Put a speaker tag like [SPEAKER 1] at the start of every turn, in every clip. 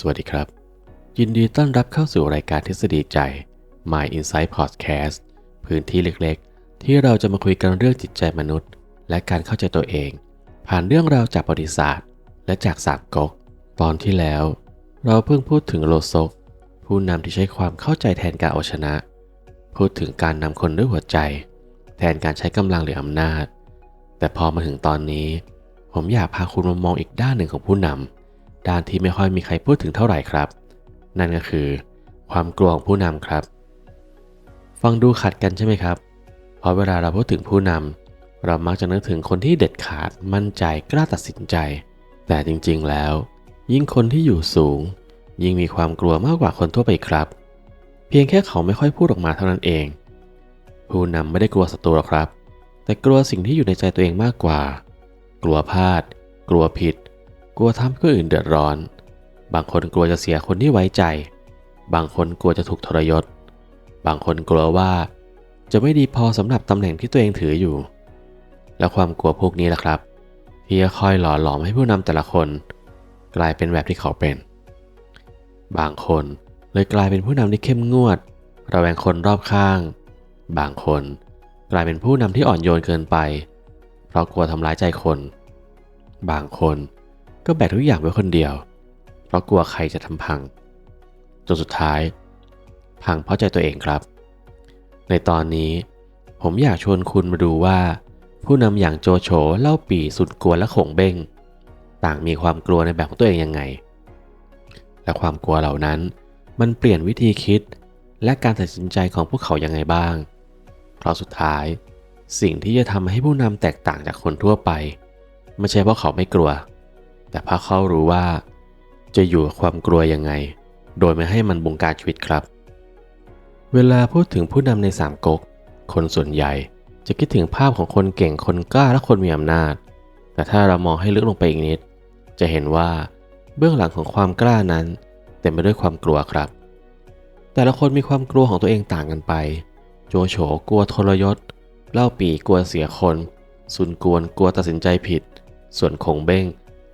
[SPEAKER 1] สวัสดีครับ ยินดีต้อนรับเข้าสู่รายการทฤษฎีใจ My Insight Podcast พื้นที่เล็กๆ ที่เราจะมาคุยกันเรื่องจิตใจมนุษย์ และการเข้าใจตัวเอง ผ่านเรื่องราวจากประวัติศาสตร์ และจากสามก๊กตอนที่แล้ว เราเพิ่งพูดถึงโลซก ผู้นำที่ใช้ความเข้าใจแทนการเอาชนะ พูดถึงการนำคนด้วยหัวใจ แทนการใช้กำลังหรืออำนาจ แต่พอมาถึงตอนนี้ ผมอยากพาคุณมามองอีกด้านหนึ่งของผู้นำ ด้านที่ไม่ค่อยมีใครพูดถึงเท่าไหร่ครับ นั่นก็คือ ความกลัวของผู้นำครับ ฟังดูขัดกันใช่ไหมครับ เพราะเวลาเราพูดถึงผู้นำเรามักจะนึกถึงคนที่เด็ดขาดมั่นใจกล้าตัดสินใจ แต่จริงๆแล้ว ยิ่งคนที่อยู่สูง ยิ่งมีความกลัวมากกว่าคนทั่วไปครับ เพียงแค่เขาไม่ค่อยพูดออกมาเท่านั้นเอง ผู้นำไม่ได้กลัวศัตรูหรอกครับ แต่กลัวสิ่งที่อยู่ในใจตัวเองมากกว่า กลัวพลาด กลัวผิด กลัวทำให้คนอื่นเดือดร้อน บางคนกลัวจะเสียคนที่ไว้ใจ บางคนกลัวจะถูกทรยศ บางคนกลัวว่า จะไม่ดีพอสำหรับตำแหน่งที่ตัวเองถืออยู่ และความกลัวพวกนี้แหละครับที่จะคอยหล่อหลอมให้ผู้นำแต่ละคน กลายเป็นแบบที่เขาเป็น บางคนเลยกลายเป็นผู้นำที่เข้มงวด ระแวงคนรอบข้าง บางคนกลายเป็นผู้นำที่อ่อนโยนเกินไป เพราะกลัวทำร้ายใจคน บางคน ก็แบกทุกอย่างไว้คนเดียว เพราะกลัวใครจะทำพัง จนสุดท้าย พังเพราะใจตัวเองครับ ในตอนนี้ ผมอยากชวนคุณมาดูว่า ผู้นำอย่างโจโฉเล่าปีสุดกลัวและขงเบ้ง ต่างมีความกลัวในแบบของตัวเองยังไง และความกลัวเหล่านั้นมันเปลี่ยนวิธีคิดและการตัดสินใจของพวกเขายังไงบ้าง เพราะสุดท้าย สิ่งที่จะทำให้ผู้นำแตกต่างจากคนทั่วไป ไม่ใช่เพราะเขาไม่กลัว แต่พระเขารู้ว่า จะอยู่กับความกลัวยังไง โดยไม่ให้มันบงการชีวิตครับ เวลาพูดถึงผู้นำในสามก๊กคนส่วนใหญ่จะคิดถึงภาพของคนเก่งคนกล้าและคนมีอำนาจ แต่ถ้าเรามองให้ลึกลงไปอีกนิด จะเห็นว่าเบื้องหลังของความกล้านั้น เต็มไปด้วยความกลัวครับ แต่ละคนมีความกลัวของตัวเองต่างกันไป โจโฉกลัวทรยศ เล่าปีกลัวเสียคน ซุนกวนกลัวตัดสินใจผิด ส่วนคงเบ้ง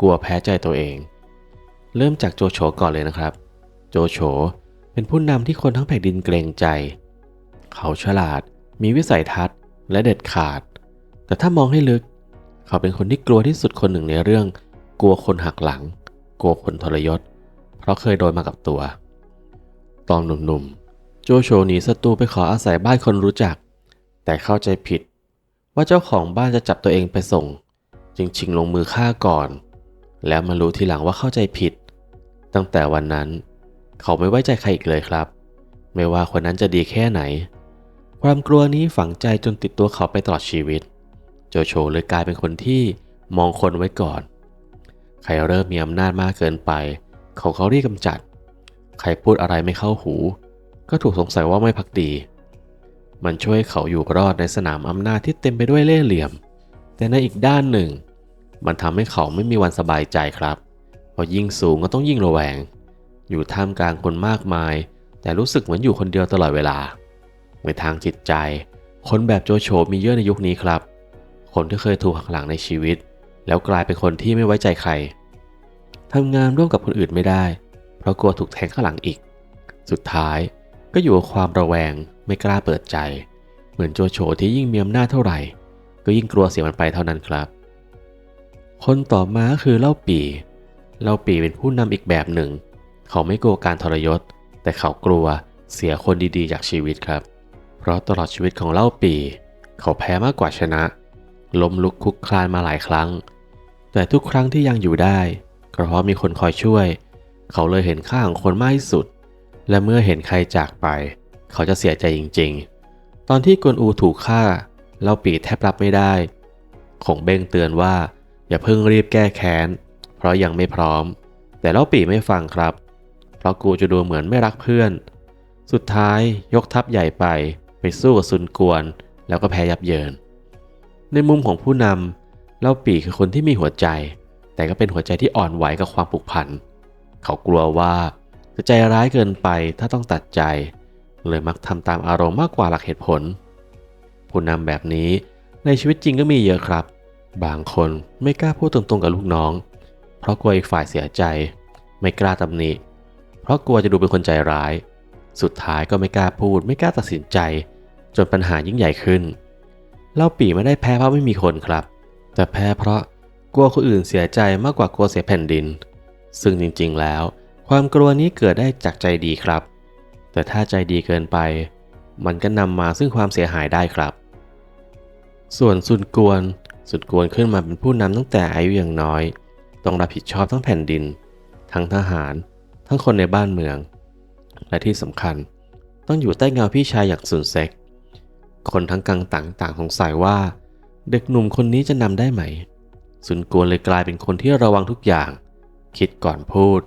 [SPEAKER 1] กลัวแพ้ใจตัวเอง เริ่มจากโจโฉก่อนเลยนะครับ โจโฉเป็นผู้นำที่คนทั้งแผ่นดินเกรงใจ เขาฉลาด มีวิสัยทัศน์ และเด็ดขาด แต่ถ้ามองให้ลึก เขาเป็นคนที่กลัวที่สุดคนหนึ่งในเรื่อง กลัวคนหักหลัง กลัวคนทรยศ เพราะเคยโดนมากับตัว ตอนหนุ่มๆ โจโฉหนีศัตรูไปขออาศัยบ้านคนรู้จัก แต่เข้าใจผิด ว่าเจ้าของบ้านจะจับตัวเองไปส่ง จึงชิงลงมือฆ่าก่อน แล้วมารู้ทีหลังว่าเข้าใจผิด ตั้งแต่วันนั้น เขาไม่ไว้ใจใครอีกเลยครับ ไม่ว่าคนนั้นจะดีแค่ไหน ความกลัวนี้ฝังใจจนติดตัวเขาไปตลอดชีวิต โจโฉเลยกลายเป็นคนที่มองคนไว้ก่อน ใครเริ่มมีอำนาจมากเกินไป เขาเขาเรียกกำจัด ใครพูดอะไรไม่เข้าหู ก็ถูกสงสัยว่าไม่พักดี มันช่วยเขาอยู่รอดในสนามอำนาจที่เต็มไปด้วยเล่ห์เหลี่ยม แต่ในอีกด้านหนึ่ง มันทำให้เขาไม่มีวันสบายใจครับพราะยิ่งสูงก็ต้องยิ่งระแวง อยู่ท่ามกลางคนมากมาย แต่รู้สึกเหมือนอยู่คนเดียวตลอดเวลา ในทางจิตใจ คนแบบโจโฉมีเยอะในยุคนี้ครับ คนที่เคยถูกหักหลังในชีวิต แล้วกลายเป็นคนที่ไม่ไว้ใจใครทำงานร่วมกับคนอื่นไม่ได้ เพราะกลัวถูกแทงข้างหลังอีก สุดท้ายก็อยู่กับความระแวงไม่กล้าเปิดใจ เหมือนโจโฉที่ยิ่งมีอำนาจเท่าไหร่ ก็ยิ่งกลัวเสียมันไปเท่านั้นครับ คนต่อมาคือเล่าปี เล่าปีเป็นผู้นำอีกแบบหนึ่ง เขาไม่กลัวการทรยศ แต่เขากลัวเสียคนดีๆ จากชีวิตครับ เพราะตลอดชีวิตของเล่าปี เขาแพ้มากกว่าชนะ ล้มลุกคุกคลานมาหลายครั้ง แต่ทุกครั้งที่ยังอยู่ได้ก็เพราะมีคนคอยช่วย เขาเลยเห็นค่าของคนมากที่สุด และเมื่อเห็นใครจากไป เขาจะเสียใจจริงๆ ตอนที่กวนอูถูกฆ่า เล่าปีแทบรับไม่ได้คงเบ้งเตือนว่า อย่าเพิ่งรีบแก้แค้น เพราะยังไม่พร้อม แต่เล่าปีไม่ฟังครับ เพราะกูจะดูเหมือนไม่รักเพื่อน สุดท้ายยกทัพใหญ่ไปไปสู้กับซุนกวน แล้วก็แพ้ยับเยิน ในมุมของผู้นำเล่าปีคือคนที่มีหัวใจ แต่ก็เป็นหัวใจที่อ่อนไหวกับความผูกพัน เขากลัวว่าจะใจร้ายเกินไปถ้าต้องตัดใจ เลยมักทำตามอารมณ์มากกว่าหลักเหตุผล ผู้นำแบบนี้ในชีวิตจริงก็มีเยอะครับ บางคนไม่กล้าพูดตรงๆกับลูกน้อง เพราะกลัวอีกฝ่ายเสียใจ ไม่กล้าตำหนิ เพราะกลัวจะดูเป็นคนใจร้าย สุดท้ายก็ไม่กล้าพูด ไม่กล้าตัดสินใจ จนปัญหายิ่งใหญ่ขึ้น เล่าปีไม่ได้แพ้เพราะไม่มีคนครับ แต่แพ้เพราะกลัวคนอื่นเสียใจมากกว่ากลัวเสียแผ่นดิน ซึ่งจริงๆแล้ว ความกลัวนี้เกิดได้จากใจดีครับ แต่ถ้าใจดีเกินไป มันก็นำมาซึ่งความเสียหายได้ครับ ส่วนสุนกวน สุดกวนขึ้นมาเป็นผู้นำตั้งแต่อายุยังน้อย ต้องรับผิดชอบทั้งแผ่นดิน ทั้งทหาร ทั้งคนในบ้านเมือง และที่สำคัญ ต้องอยู่ใต้เงาพี่ชายอย่างสุนเซ็ก คนทั้งกังตังต่างสงสัยว่า เด็กหนุ่มคนนี้จะนำได้ไหม สุนกวนเลยกลายเป็นคนที่ระวังทุกอย่าง คิดก่อนพูด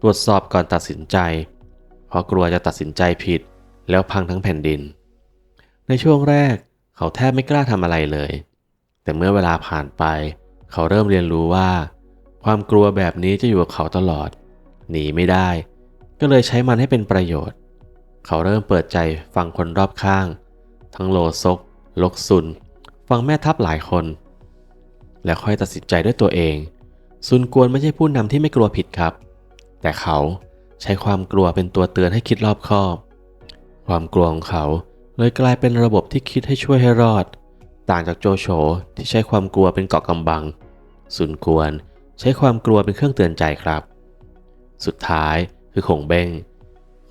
[SPEAKER 1] ตรวจสอบก่อนตัดสินใจ เพราะกลัวจะตัดสินใจผิด แล้วพังทั้งแผ่นดิน ในช่วงแรกเขาแทบไม่กล้าทำอะไรเลย แต่เมื่อเวลาผ่านไป เขาเริ่มเรียนรู้ว่า ความกลัวแบบนี้จะอยู่กับเขาตลอด หนีไม่ได้ ก็เลยใช้มันให้เป็นประโยชน์ เขาเริ่มเปิดใจฟังคนรอบข้าง ทั้งโลซก ลกซุน ฟังแม่ทัพหลายคน แล้วค่อยตัดสินใจด้วยตัวเอง ซุนกวนไม่ใช่ผู้นำที่ไม่กลัวผิดครับ แต่เขาใช้ความกลัวเป็นตัวเตือนให้คิดรอบคอบ ความกลัวของเขาเลยกลายเป็นระบบที่คิดให้ช่วยให้รอด ต่างจากโจโฉที่ใช้ความกลัวเป็นเกาะกำบังซุนกวนใช้ความกลัวเป็นเครื่องเตือนใจครับ สุดท้ายคือขงเบ้ง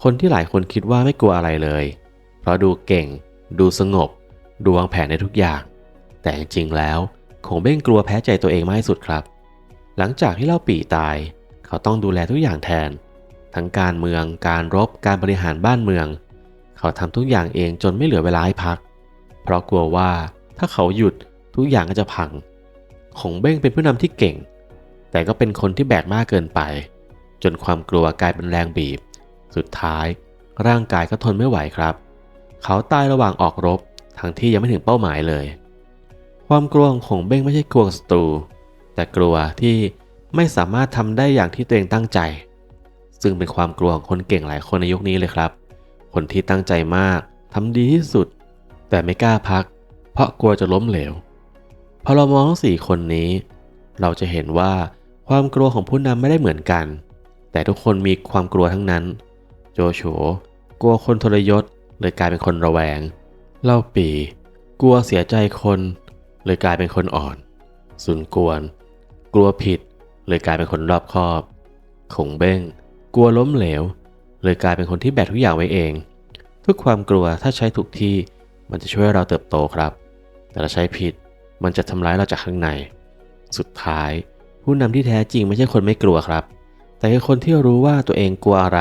[SPEAKER 1] คนที่หลายคนคิดว่าไม่กลัวอะไรเลย เพราะดูเก่ง ดูสงบ ดูวางแผนในทุกอย่าง แต่จริงๆแล้วขงเบ้งกลัวแพ้ใจตัวเองมากที่สุดครับ หลังจากที่เล่าปี่ตาย เขาต้องดูแลทุกอย่างแทน ทั้งการเมือง การรบ การบริหารบ้านเมือง เขาทำทุกอย่างเองจนไม่เหลือเวลาให้พัก เพราะกลัวว่า ถ้าเขาหยุดทุกอย่างก็จะพัง ของเบ้งเป็นผู้นำที่เก่ง แต่ก็เป็นคนที่แบกมากเกินไป จนความกลัวกลายเป็นแรงบีบ สุดท้าย ร่างกายก็ทนไม่ไหวครับ เขาตายระหว่างออกรบ ทั้งที่ยังไม่ถึงเป้าหมายเลย ความกลัวของขงเบ้งไม่ใช่กลัวศัตรู แต่กลัวที่ไม่สามารถทำได้อย่างที่ตัวเองตั้งใจ ซึ่งเป็นความกลัวของคนเก่งหลายคนในยุคนี้เลยครับ คนที่ตั้งใจมากทำดีที่สุด แต่ไม่กล้าพัก เพราะกลัวจะล้มเหลว พอเรามองทั้งสี่คนนี้ เราจะเห็นว่าความกลัวของผู้นำไม่ได้เหมือนกัน แต่ทุกคนมีความกลัวทั้งนั้น โจโฉกลัวคนทรยศเลยกลายเป็นคนระแวง เล่าปี กลัวเสียใจคนเลยกลายเป็นคนอ่อน สุนกวน กลัวผิด เลยกลายเป็นคนรอบคอบขงเบ้ง กลัวล้มเหลว เลยกลายเป็นคนที่แบกทุกอย่างไว้เอง ทุกความกลัวถ้าใช้ถูกที่มันจะช่วยเราเติบโตครับ แต่ถ้าใช้ผิดมันจะทำร้ายเราจากข้างใน สุดท้าย ผู้นำที่แท้จริงไม่ใช่คนไม่กลัวครับ แต่คือคนที่รู้ว่าตัวเองกลัวอะไร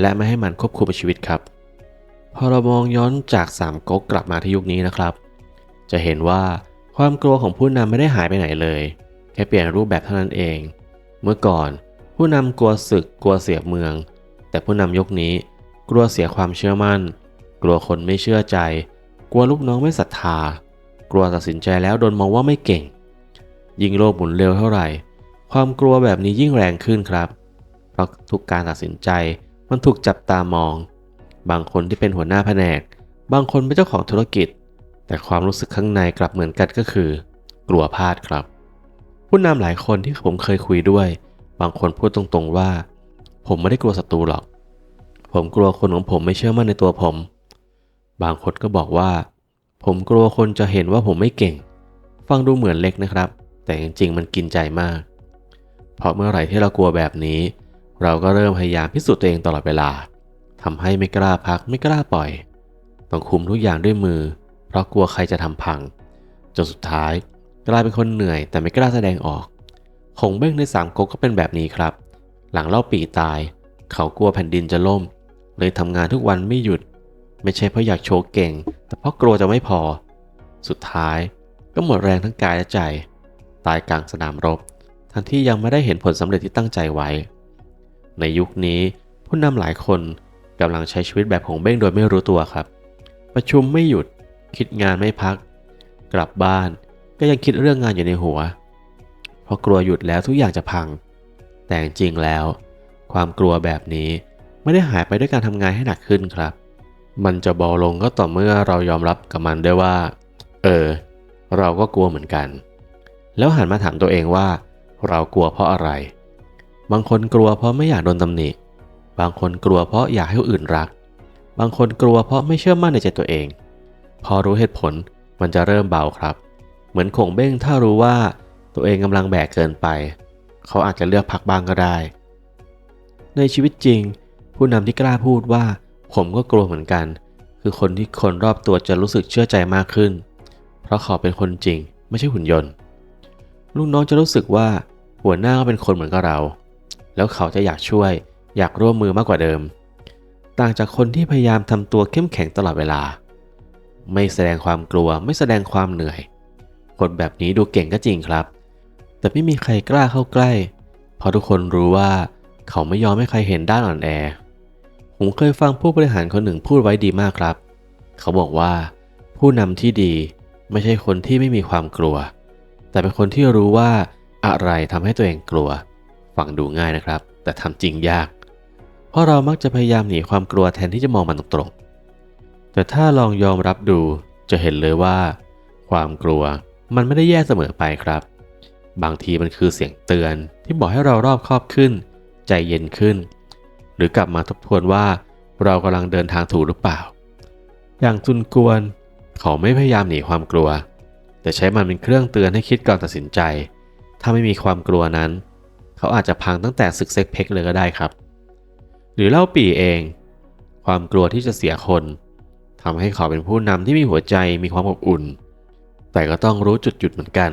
[SPEAKER 1] และไม่ให้มันควบคุมชีวิตครับ พอเรามองย้อนจากสามก๊กกลับมาที่ยุคนี้นะครับ จะเห็นว่าความกลัวของผู้นำไม่ได้หายไปไหนเลย แค่เปลี่ยนรูปแบบเท่านั้นเอง เมื่อก่อน ผู้นำกลัวศึกกลัวเสียเมือง แต่ผู้นำยุคนี้กลัวเสียความเชื่อมั่น กลัวคนไม่เชื่อใจ กลัวลูกน้องไม่ศรัทธา กลัวตัดสินใจแล้วโดนมองว่าไม่เก่ง ยิ่งโลกหมุนเร็วเท่าไหร่ ความกลัวแบบนี้ยิ่งแรงขึ้นครับ เพราะทุกการตัดสินใจมันถูกจับตามอง บางคนที่เป็นหัวหน้าแผนก บางคนเป็นเจ้าของธุรกิจ แต่ความรู้สึกข้างในกลับเหมือนกันก็คือ กลัวพลาดครับ ผู้นำหลายคนที่ผมเคยคุยด้วย บางคนพูดตรงๆว่า ผมไม่ได้กลัวศัตรูหรอก ผมกลัวคนของผมไม่เชื่อมั่นในตัวผม บางคนก็บอกว่า ผมกลัวคนจะเห็นว่าผมไม่เก่ง ฟังดูเหมือนเล็กนะครับ แต่จริงๆ มันกินใจมาก เพราะเมื่อไหร่ที่เรากลัวแบบนี้ เราก็เริ่มพยายามพิสูจน์ตัวเองตลอดเวลาทำให้ไม่กล้าพักไม่กล้าปล่อย ต้องคุมทุกอย่างด้วยมือ เพราะกลัวใครจะทำพัง จนสุดท้าย กลายเป็นคนเหนื่อยแต่ไม่กล้าแสดงออกหงเบ้งในสามก๊กก็เป็นแบบนี้ครับ หลังเล่าปีตาย เขากลัวแผ่นดินจะล่ม เลยทำงานทุกวันไม่หยุด ไม่ใช่เพราะอยากโชว์เก่ง แต่เพราะกลัวจะไม่พอ สุดท้ายก็หมดแรงทั้งกายและใจ ตายกลางสนามรบ ทั้งที่ยังไม่ได้เห็นผลสำเร็จที่ตั้งใจไว้ ในยุคนี้ผู้นำหลายคนกำลังใช้ชีวิตแบบของเบ้งโดยไม่รู้ตัวครับ ประชุมไม่หยุด คิดงานไม่พัก กลับบ้านก็ยังคิดเรื่องงานอยู่ในหัว เพราะกลัวหยุดแล้วทุกอย่างจะพัง แต่จริงๆแล้ว ความกลัวแบบนี้ไม่ได้หายไปด้วยการทำงานให้หนักขึ้นครับ มันจะเบาลงก็ต่อเมื่อเรายอมรับกับมันได้ว่า เออ เราก็กลัวเหมือนกัน แล้วหันมาถามตัวเองว่า เรากลัวเพราะอะไร บางคนกลัวเพราะไม่อยากโดนตำหนิ บางคนกลัวเพราะอยากให้คนอื่นรัก บางคนกลัวเพราะไม่เชื่อมั่นในใจตัวเอง พอรู้เหตุผลมันจะเริ่มเบาครับ เหมือนคงเบ้งถ้ารู้ว่าตัวเองกำลังแบกเกินไป เขาอาจจะเลือกพักบ้างก็ได้ ในชีวิตจริง ผู้นำที่กล้าพูดว่า ผมก็กลัวเหมือนกัน คือคนที่คนรอบตัวจะรู้สึกเชื่อใจมากขึ้น เพราะเขาเป็นคนจริง ไม่ใช่หุ่นยนต์ ลูกน้องจะรู้สึกว่าหัวหน้าก็เป็นคนเหมือนกับเรา แล้วเขาจะอยากช่วย อยากร่วมมือมากกว่าเดิม ต่างจากคนที่พยายามทำตัวเข้มแข็งตลอดเวลา ไม่แสดงความกลัว ไม่แสดงความเหนื่อย คนแบบนี้ดูเก่งก็จริงครับ แต่ไม่มีใครกล้าเข้าใกล้ เพราะทุกคนรู้ว่า เขาไม่ยอมให้ใครเห็นด้านอ่อนแอ ผมเคยฟังผู้บริหารคนหนึ่งพูดไว้ดีมากครับ เขาบอกว่า ผู้นำที่ดีไม่ใช่คนที่ไม่มีความกลัว แต่เป็นคนที่รู้ว่าอะไรทำให้ตัวเองกลัว ฟังดูง่ายนะครับ แต่ทำจริงยาก เพราะเรามักจะพยายามหนีความกลัวแทนที่จะมองมันตรงๆแต่ถ้าลองยอมรับดูจะเห็นเลยว่า ความกลัวมันไม่ได้แย่เสมอไปครับ บางทีมันคือเสียงเตือนที่บอกให้เรารอบคอบขึ้น ใจเย็นขึ้น รือกลับมาทบทวนว่า เรากำลังเดินทางถูกหรือเปล่า อย่างจุนกวนเขาไม่พยายามหนีความกลัว แต่ใช้มันเป็นเครื่องเตือนให้คิดก่อนตัดสินใจ ถ้าไม่มีความกลัวนั้น เขาอาจจะพังตั้งแต่ศึกเซ็กเพกเลยก็ได้ครับ หรือเล่าปีเอง ความกลัวที่จะเสียคนทำให้เขาเป็นผู้นำที่มีหัวใจมีความอบอุ่น แต่ก็ต้องรู้จุดหยุดเหมือนกัน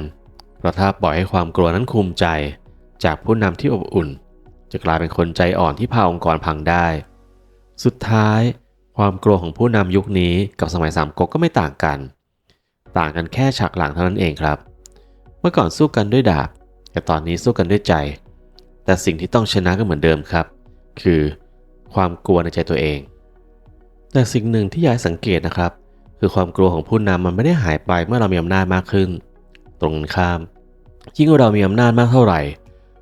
[SPEAKER 1] เพราะถ้าปล่อยให้ความกลัวนั้นคุมใจ จากผู้นำที่อบอุ่น จะกลายเป็นคนใจอ่อนที่พาองค์กรพังได้ สุดท้าย ความกลัวของผู้นำยุคนี้กับสมัยสามก๊กก็ไม่ต่างกัน ต่างกันแค่ฉากหลังเท่านั้นเองครับ เมื่อก่อนสู้กันด้วยดาบ แต่ตอนนี้สู้กันด้วยใจ แต่สิ่งที่ต้องชนะก็เหมือนเดิมครับ คือความกลัวในใจตัวเอง แต่สิ่งหนึ่งที่ยากให้สังเกตนะครับ คือความกลัวของผู้นำมันไม่ได้หายไปเมื่อเรามีอำนาจมากขึ้น ตรงกันข้าม ยิ่งเรามีอำนาจมากเท่าไหร่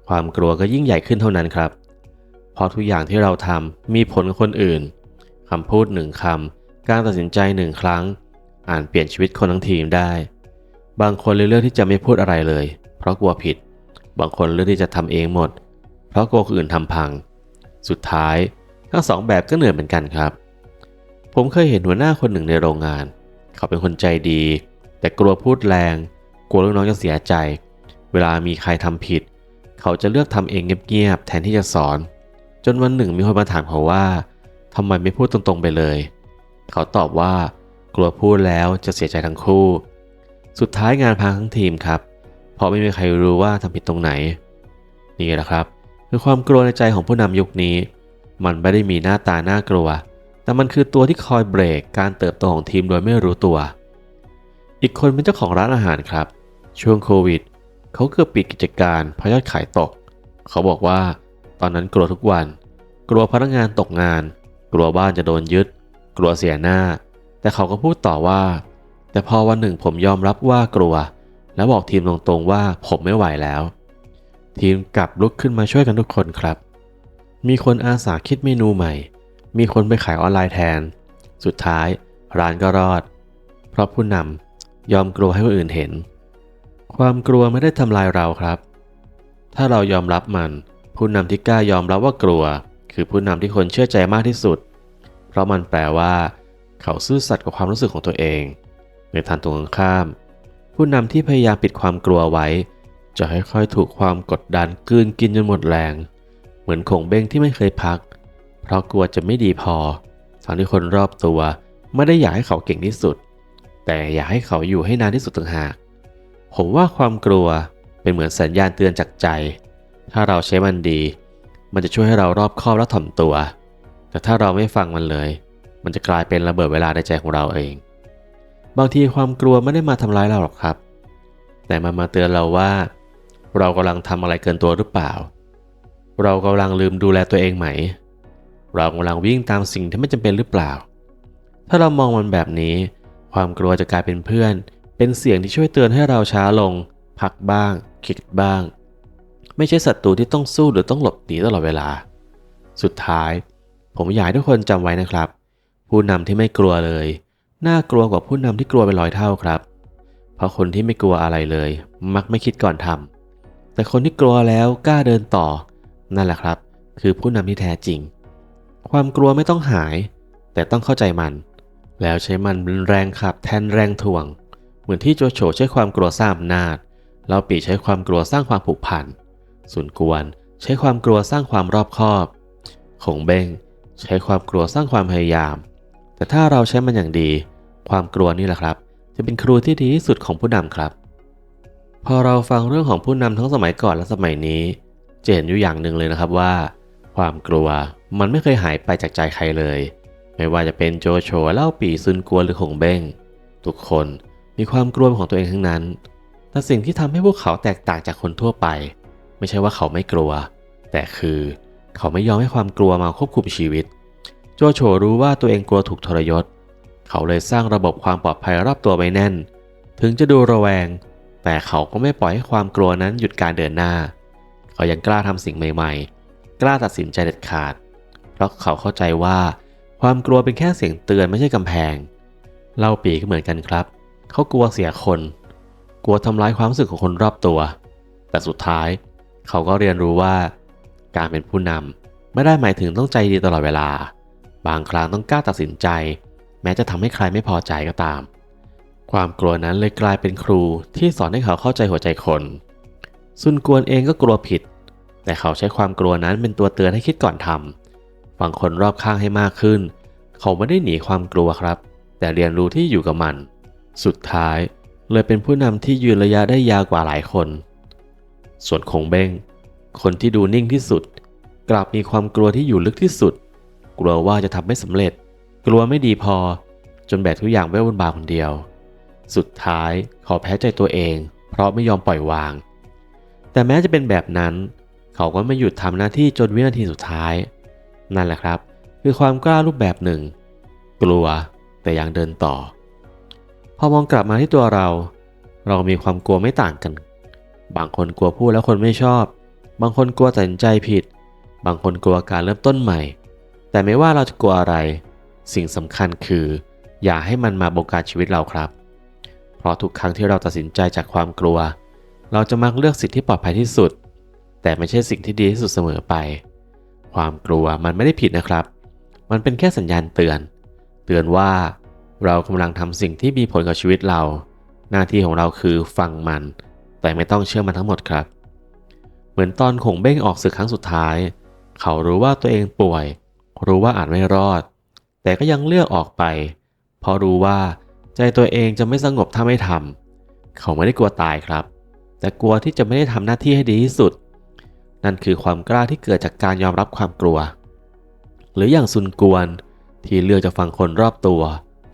[SPEAKER 1] ความกลัวก็ยิ่งใหญ่ขึ้นเท่านั้นครับ เพราะทุกอย่างที่เราทำมีผลกับคนอื่นคำพูดหนึ่งคำการตัดสินใจหนึ่งครั้งอ่านเปลี่ยนชีวิตคนทั้งทีมได้ บางคนเลยเลือกที่จะไม่พูดอะไรเลย เพราะกลัวผิด บางคนเลือกที่จะทำเองหมด เพราะกลัวคนอื่นทำพัง สุดท้ายทั้งสองแบบก็เหนื่อยเหมือนกันครับ ผมเคยเห็นหัวหน้าคนหนึ่งในโรงงาน เขาเป็นคนใจดี แต่กลัวพูดแรง กลัวลูกน้องจะเสียใจ เวลามีใครทำผิด เขาจะเลือกทำเองเงียบๆแทนที่จะสอน จนวันหนึ่งมีคนมาถามเขาว่าทำไมไม่พูดตรงๆไปเลย เขาตอบว่ากลัวพูดแล้วจะเสียใจทั้งคู่ สุดท้ายงานพังทั้งทีมครับ เพราะไม่มีใครรู้ว่าทำผิดตรงไหน นี่แหละครับ คือความกลัวในใจของผู้นำยุคนี้ มันไม่ได้มีหน้าตาน่ากลัว แต่มันคือตัวที่คอยเบรกการเติบโตของทีมโดยไม่รู้ตัว อีกคนเป็นเจ้าของร้านอาหารครับ ช่วงโควิด เขาเกือบปิดกิจการเพราะยอดขายตก เขาบอกว่า ตอนนั้นกลัวทุกวัน กลัวพนักงานตกงาน กลัวบ้านจะโดนยึด กลัวเสียหน้า แต่เขาก็พูดต่อว่า แต่พอวันหนึ่งผมยอมรับว่ากลัว และบอกทีมตรงๆว่าผมไม่ไหวแล้ว ทีมกลับลุกขึ้นมาช่วยกันทุกคนครับ มีคนอาสาคิดเมนูใหม่ มีคนไปขายออนไลน์แทน สุดท้ายร้านก็รอด เพราะผู้นำยอมกลัวให้คนอื่นเห็น ความกลัวไม่ได้ทำลายเราครับ ถ้าเรายอมรับมัน ผู้นำที่กล้ายอมรับว่ากลัว คือผู้นำที่คนเชื่อใจมากที่สุด เพราะมันแปลว่า เขาซื่อสัตย์กับความรู้สึกของตัวเอง ในทางตรงกันข้าม ผู้นำที่พยายามปิดความกลัวไว้ จะค่อยๆถูกความกดดันกืนกินจนหมดแรง เหมือนขงเบ้งที่ไม่เคยพัก เพราะกลัวจะไม่ดีพอทั้งที่คนรอบตัวไม่ได้อยากให้เขาเก่งที่สุด แต่อยากให้เขาอยู่ให้นานที่สุดต่างหาก ผมว่าความกลัวเป็นเหมือนสัญญาณเตือนจากใจ ถ้าเราใช้มันดี มันจะช่วยให้เรารอบคอบและถ่อมตัว แต่ถ้าเราไม่ฟังมันเลย มันจะกลายเป็นระเบิดเวลาในใจของเราเอง บางทีความกลัวไม่ได้มาทำร้ายเราหรอกครับ แต่มันมาเตือนเราว่า เรากำลังทำอะไรเกินตัวหรือเปล่า เรากำลังลืมดูแลตัวเองไหม เรากำลังวิ่งตามสิ่งที่ไม่จำเป็นหรือเปล่า ถ้าเรามองมันแบบนี้ ความกลัวจะกลายเป็นเพื่อน เป็นเสียงที่ช่วยเตือนให้เราช้าลง พักบ้าง คิดบ้าง ไม่ใช่ศัตรูที่ต้องสู้หรือต้องหลบหนีตลอดเวลา สุดท้าย ผมอยากให้ทุกคนจำไว้นะครับ ผู้นำที่ไม่กลัวเลย น่ากลัวกว่าผู้นำที่กลัวเป็นร้อยเท่าครับ เพราะคนที่ไม่กลัวอะไรเลย มักไม่คิดก่อนทำแต่คนที่กลัวแล้วกล้าเดินต่อ นั่นแหละครับ คือผู้นำที่แท้จริง ความกลัวไม่ต้องหาย แต่ต้องเข้าใจมัน แล้วใช้มันเป็นแรงขับแทนแรงถ่วง เหมือนที่โจโฉใช้ความกลัวสร้างอำนาจเราปีใช้ความกลัวสร้างความผูกพันส่วนกวนใช้ความกลัวสร้างความรอบคอบขงเบ้งใช้ความกลัวสร้างความพยายาม แต่ถ้าเราใช้มันอย่างดี ความกลัวนี่แหละครับ จะเป็นครูที่ดีที่สุดของผู้นำครับ พอเราฟังเรื่องของผู้นำทั้งสมัยก่อนและสมัยนี้จะเห็นอยู่อย่างหนึ่งเลยนะครับว่า ความกลัวมันไม่เคยหายไปจากใจใครเลย ไม่ว่าจะเป็นโจโฉเล่าปีซุนกวนหรือขงเบ้งทุกคน มีความกลัวของตัวเองทั้งนั้น แต่สิ่งที่ทำให้พวกเขาแตกต่างจากคนทั่วไป ไม่ใช่ว่าเขาไม่กลัว แต่คือเขาไม่ยอมให้ความกลัวมาควบคุมชีวิต โจโฉรู้ว่าตัวเองกลัวถูกทรยศ เขาเลยสร้างระบบความปลอดภัยรอบตัวไว้แน่น ถึงจะดูระแวง แต่เขาก็ไม่ปล่อยให้ความกลัวนั้นหยุดการเดินหน้า เขายังกล้าทำสิ่งใหม่ๆ กล้าตัดสินใจเด็ดขาด เพราะเขาเข้าใจว่าความกลัวเป็นแค่เสียงเตือนไม่ใช่กำแพง เล่าปีก็เหมือนกันครับ เขากลัวเสียคน กลัวทำร้ายความรู้สึกของคนรอบตัว แต่สุดท้ายเขาก็เรียนรู้ว่า การเป็นผู้นำไม่ได้หมายถึงต้องใจดีตลอดเวลา บางครั้งต้องกล้าตัดสินใจ แม้จะทำให้ใครไม่พอใจก็ตาม ความกลัวนั้นเลยกลายเป็นครูที่สอนให้เขาเข้าใจหัวใจคนซุนกวนเองก็กลัวผิด แต่เขาใช้ความกลัวนั้นเป็นตัวเตือนให้คิดก่อนทำฟังคนรอบข้างให้มากขึ้น เขาไม่ได้หนีความกลัวครับ แต่เรียนรู้ที่อยู่กับมัน สุดท้ายเลยเป็นผู้นำที่ยืนระยะได้ยาวกว่าหลายคน ส่วนคงเบ้ง คนที่ดูนิ่งที่สุด กลับมีความกลัวที่อยู่ลึกที่สุด กลัวว่าจะทำไม่สำเร็จ กลัวไม่ดีพอ จนแบกทุกอย่างไว้บนบ่าคนเดียว สุดท้ายเขาแพ้ใจตัวเอง เพราะไม่ยอมปล่อยวาง แต่แม้จะเป็นแบบนั้น เขาก็ไม่หยุดทำหน้าที่จนวินาทีสุดท้าย นั่นแหละครับ คือความกล้ารูปแบบหนึ่ง กลัวแต่ยังเดินต่อ พอมองกลับมาที่ตัวเรา เรามีความกลัวไม่ต่างกัน บางคนกลัวพูดแล้วคนไม่ชอบ บางคนกลัวตัดสินใจผิด บางคนกลัวการเริ่มต้นใหม่ แต่ไม่ว่าเราจะกลัวอะไร สิ่งสำคัญคือ อย่าให้มันมาบงการชีวิตเราครับ เพราะทุกครั้งที่เราตัดสินใจจากความกลัว เราจะมักเลือกสิ่งที่ปลอดภัยที่สุด แต่ไม่ใช่สิ่งที่ดีที่สุดเสมอไป ความกลัวมันไม่ได้ผิดนะครับ มันเป็นแค่สัญญาณเตือน เตือนว่า เรากำลังทำสิ่งที่มีผลกับชีวิตเรา หน้าที่ของเราคือฟังมัน แต่ไม่ต้องเชื่อมันทั้งหมดครับ เหมือนตอนขงเบ้งออกศึกครั้งสุดท้าย เขารู้ว่าตัวเองป่วย รู้ว่าอาจไม่รอด แต่ก็ยังเลือกออกไป เพราะรู้ว่าใจตัวเองจะไม่สงบถ้าไม่ทำเขาไม่ได้กลัวตายครับ แต่กลัวที่จะไม่ได้ทำหน้าที่ให้ดีที่สุด นั่นคือความกล้าที่เกิดจากการยอมรับความกลัว หรืออย่างซุนกวนที่เลือกจะฟังคนรอบตัว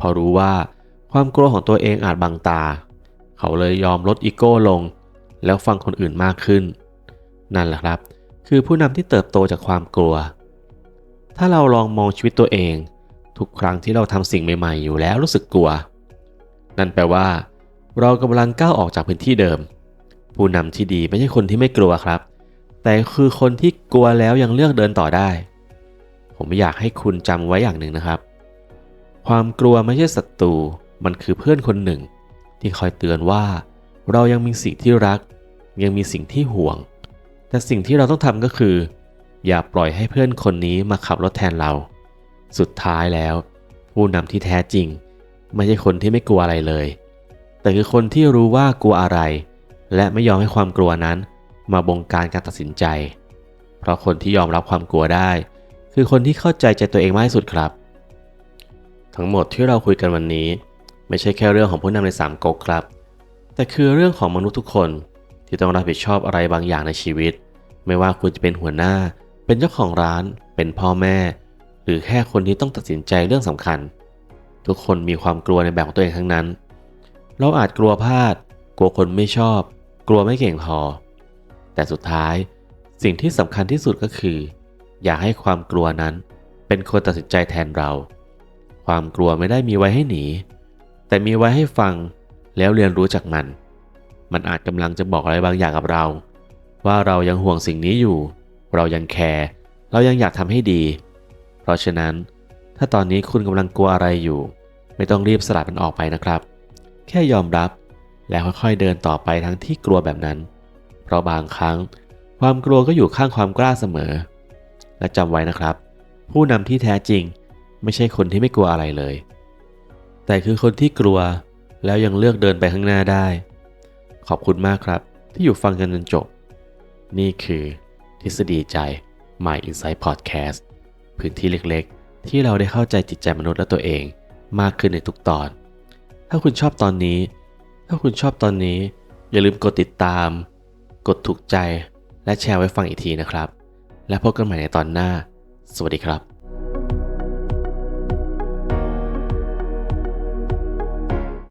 [SPEAKER 1] พอรู้ว่าความกลัวของตัวเองอาจบังตา เขาเลยยอมลดอีโก้ลง แล้วฟังคนอื่นมากขึ้น นั่นแหละครับ คือผู้นำที่เติบโตจากความกลัว ถ้าเราลองมองชีวิตตัวเอง ทุกครั้งที่เราทำสิ่งใหม่ๆ อยู่แล้วรู้สึกกลัว นั่นแปลว่า เรากำลังก้าวออกจากพื้นที่เดิม ผู้นำที่ดีไม่ใช่คนที่ไม่กลัวครับ แต่คือคนที่กลัวแล้วยังเลือกเดินต่อได้ ผมอยากให้คุณจำไว้อย่างหนึ่งนะครับ ความกลัวไม่ใช่ศัตรู มันคือเพื่อนคนหนึ่ง ที่คอยเตือนว่า เรายังมีสิ่งที่รัก ยังมีสิ่งที่ห่วง แต่สิ่งที่เราต้องทำก็คือ อย่าปล่อยให้เพื่อนคนนี้มาขับรถแทนเรา สุดท้ายแล้ว ผู้นำที่แท้จริง ไม่ใช่คนที่ไม่กลัวอะไรเลย แต่คือคนที่รู้ว่ากลัวอะไร และไม่ยอมให้ความกลัวนั้น มาบงการการตัดสินใจ เพราะคนที่ยอมรับความกลัวได้ คือคนที่เข้าใจใจตัวเองมากที่สุดครับ ทั้งหมดที่เราคุยกันวันนี้ ไม่ใช่แค่เรื่องของผู้นำในสามก๊กครับ แต่คือเรื่องของมนุษย์ทุกคนที่ต้องรับผิดชอบอะไรบางอย่างในชีวิต ไม่ว่าคุณจะเป็นหัวหน้า เป็นเจ้าของร้าน เป็นพ่อแม่ หรือแค่คนที่ต้องตัดสินใจเรื่องสำคัญ ทุกคนมีความกลัวในแบบของตัวเองทั้งนั้น เราอาจกลัวพลาด กลัวคนไม่ชอบ กลัวไม่เก่งพอ แต่สุดท้ายสิ่งที่สำคัญที่สุดก็คือ อย่าให้ความกลัวนั้นเป็นคนตัดสินใจแทนเรา ความกลัวไม่ได้มีไว้ให้หนี แต่มีไว้ให้ฟังแล้วเรียนรู้จากมัน มันอาจกำลังจะบอกอะไรบางอย่างกับเรา ว่าเรายังห่วงสิ่งนี้อยู่ เรายังแคร์เรายังอยากทำให้ดี เพราะฉะนั้น ถ้าตอนนี้คุณกำลังกลัวอะไรอยู่ ไม่ต้องรีบสลัดมันออกไปนะครับ แค่ยอมรับแล้วค่อยๆเดินต่อไปทั้งที่กลัวแบบนั้น เพราะบางครั้ง ความกลัวก็อยู่ข้างความกล้าเสมอ และจำไว้นะครับ ผู้นำที่แท้จริง ไม่ใช่คนที่ไม่กลัวอะไรเลย แต่คือคนที่กลัวแล้วยังเลือกเดินไปข้างหน้าได้ ขอบคุณมากครับ ที่อยู่ฟังกันจนจบ นี่คือทฤษฎีใจ My Insight Podcast พื้นที่เล็กๆ ที่เราได้เข้าใจจิตใจมนุษย์และตัวเองมากขึ้นในทุกตอน ถ้าคุณชอบตอนนี้ ถ้าคุณชอบตอนนี้ อย่าลืมกดติดตาม กดถูกใจ และแชร์ไว้ฟังอีกทีนะครับ และพบกันใหม่ในตอนหน้า สวัสดีครับ